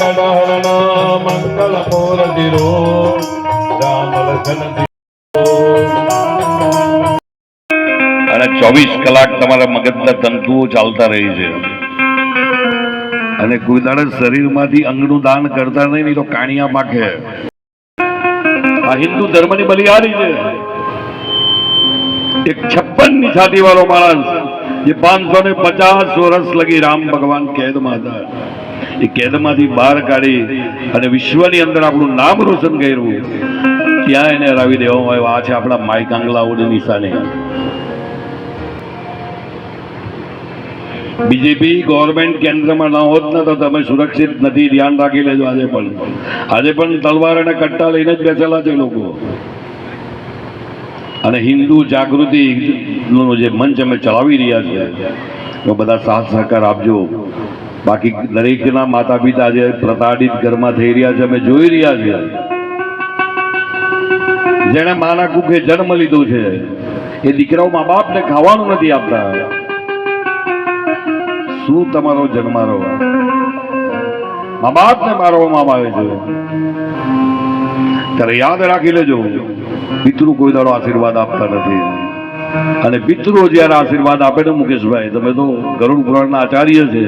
મંગળહરણ મંગલ મોરધિરો રામ લખન અને ચોવીસ કલાક તમારા મગજના તંતુઓ ચાલતા રહી છે. અને કોઈ દાડે શરીરમાંથી અંગનું દાન કરતા નહીં તો કાણિયા પાકે. આ હિન્દુ ધર્મની બલિહારી છે. એક છપ્પનની છાતી વાળો માણસ, જે પાંચસો ને પચાસ વર્ષ લગી રામ ભગવાન કેદમાં હતા. એ કેદમાંથી બહાર કાઢી અને વિશ્વની અંદર આપણું નામ રોશન કર્યું. ત્યાં એને હરાવી દેવામાં આવ્યો? આ છે આપણા માઈ કાંગલાઓની નિશાની. બીજેપી ગવર્મેન્ટ કેન્દ્રમાં ન હોત ને તો તમે સુરક્ષિત નથી, ધ્યાન રાખી લેજો આજે પણ. આજે પણ તલવાર અને કટ્ટા લઈને જ બેસેલા છે લોકો. અને હિન્દુ જાગૃતિ નું જે મંચ અમે ચલાવી રહ્યા છીએ બધા સાથ સહકાર આપજો. બાકી દરેકના માતા પિતા જે પ્રતાડિત ઘરમાં થઈ રહ્યા છે, અમે જોઈ રહ્યા છીએ. જેણે માના કુખે જન્મ લીધો છે, એ દીકરાઓ મા બાપને ખાવાનું નથી આપતા. શું તમારો જન્મારો મા બાપને મારવામાં આવે છે. ત્યારે યાદ રાખી લેજો, પિતૃ કોઈ દાડો આશીર્વાદ આપતા નથી. અને પિતૃઓ જ્યારે આશીર્વાદ આપે ને મુકેશભાઈ, તમે તો ગરુડ પુરાણના આચાર્ય છે.